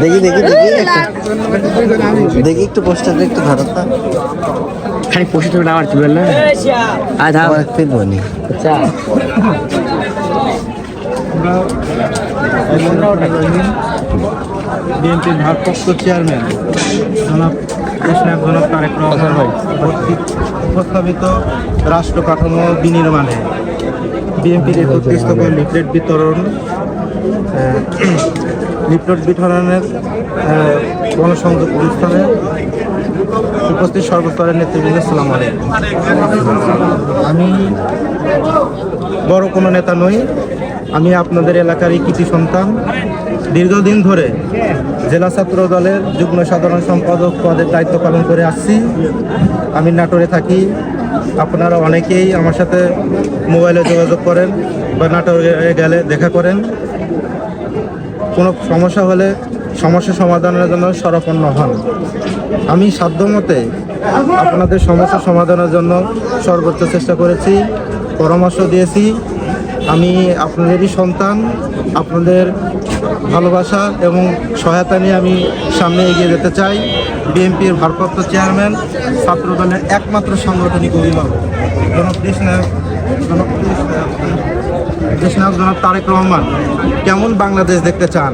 দেখি দেখি দেখি দেখি একটু পোস্টারটা একটু ধরো খালি পশু তুমি আমার তুলবেন না। ধাপ নি আচ্ছা। বিএনপির ভারপ্রাপ্ত চেয়ারম্যান জনাব কৃষ্ণাব জনাব তারেক রহমান কর্তৃক উপস্থাপিত রাষ্ট্র কাঠামো বিনির্মাণে বিএনপির একত্রিশ দফা লিফলেট বিতরণ আহ, লিফলেট বিতরণের গণসংযোগ অনুষ্ঠানে উপস্থিত সর্বস্তরের নেতৃবৃন্দ সালাম আলাইকুম। আমি বড় কোনো নেতা নই আমি আপনাদের এলাকারই কৃতি সন্তান। দীর্ঘদিন ধরে জেলা ছাত্র দলের যুগ্ম সাধারণ সম্পাদক পদের দায়িত্ব পালন করে আসছি। আমি নাটোরে থাকি। আপনারা অনেকেই আমার সাথে মোবাইলে যোগাযোগ করেন বা নাটোরে গেলে দেখা করেন। কোনো সমস্যা হলে সমস্যা সমাধানের জন্য সরপন্ন হন। আমি সাধ্যমতে আপনাদের সমস্যা সমাধানের জন্য সর্বোচ্চ চেষ্টা করেছি, পরামর্শ দিয়েছি। আমি আপনাদেরই সন্তান, আপনাদের ভালোবাসা এবং সহায়তা নিয়ে আমি সামনে এগিয়ে যেতে চাই। বিএনপির ভারপ্রাপ্ত চেয়ারম্যান ছাত্র দলের একমাত্র সাংগঠনিক অভিভাবক। জনপ্রিয় দেশনায়ক জনাব তারেক রহমান, কেমন বাংলাদেশ দেখতে চান?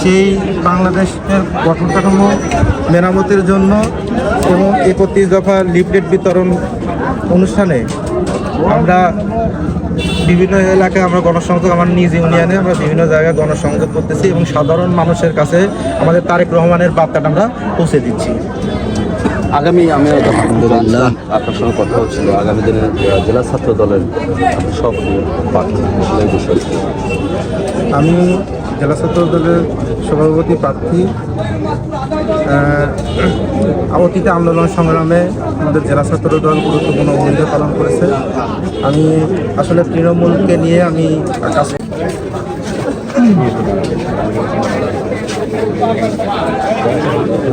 সেই বাংলাদেশের গঠন কাঠামো মেরামতের জন্য এবং একত্রিশ দফা লিফলেট বিতরণ অনুষ্ঠানে আমরা বিভিন্ন এলাকায় আমরা গণসংযোগ, আমার নিজ ইউনিয়নে আমরা বিভিন্ন জায়গায় গণসংযোগ করতেছি এবং সাধারণ মানুষের কাছে আমাদের তারেক রহমানের বার্তাটা আমরা পৌঁছে দিচ্ছি। আগামী আমি আলহামদুলিল্লাহ আপনার সঙ্গে কথা হচ্ছিল। আগামী দিনে জেলা ছাত্র দলের সব আমি জেলা ছাত্র দলের সভাপতি প্রার্থী অতীতে আন্দোলন সংগ্রামে আমাদের জেলা ছাত্র দল গুরুত্বপূর্ণ ভূমিকা পালন করেছে। আমি আসলে তৃণমূলকে নিয়ে আমি কাজ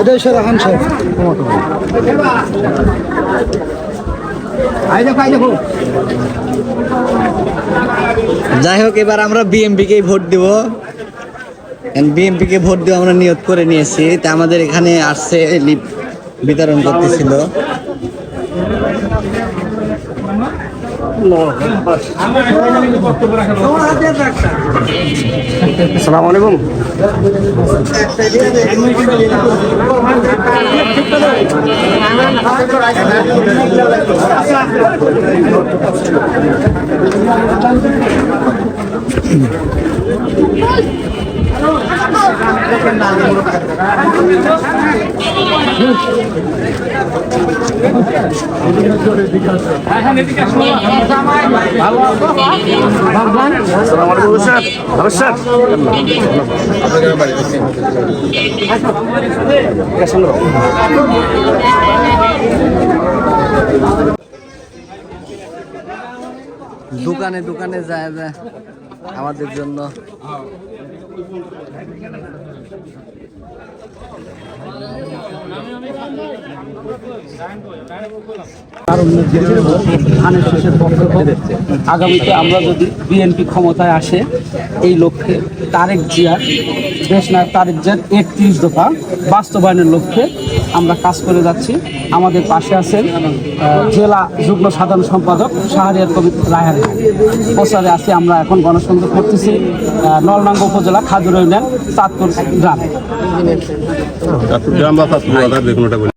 এটাই স্যার আহান সাহেব। যাই হোক এবার আমরা বিএমপি কে ভোট দিব। বিএমপি কে ভোট দিয়ে আমরা নিয়োগ করে নিয়েছি। তা আমাদের এখানে আসছে লিপ বিতরণ করতেছিল। সালাম আলাইকুম। ভালো স্যার দোকানে দোকানে যায় যায় আমাদের জন্য। আগামীতে আমরা যদি বিএনপি ক্ষমতায় আসে এই লক্ষ্যে তারেক জিয়ার দেশ নায়ক তারেক জিয়ার একত্রিশ দফা বাস্তবায়নের লক্ষ্যে আমরা কাজ করে যাচ্ছি। আমাদের পাশে আছেন জেলা যুগ্ম সাধারণ সম্পাদক শাহরিয়ার কবি রায়হারি প্রচারে আছি আমরা এখন গণসংযোগ করতেছি আহ, নলডাঙ্গা উপজেলা খাজুর ইউনিয়ন চাঁদপুর গ্রামে।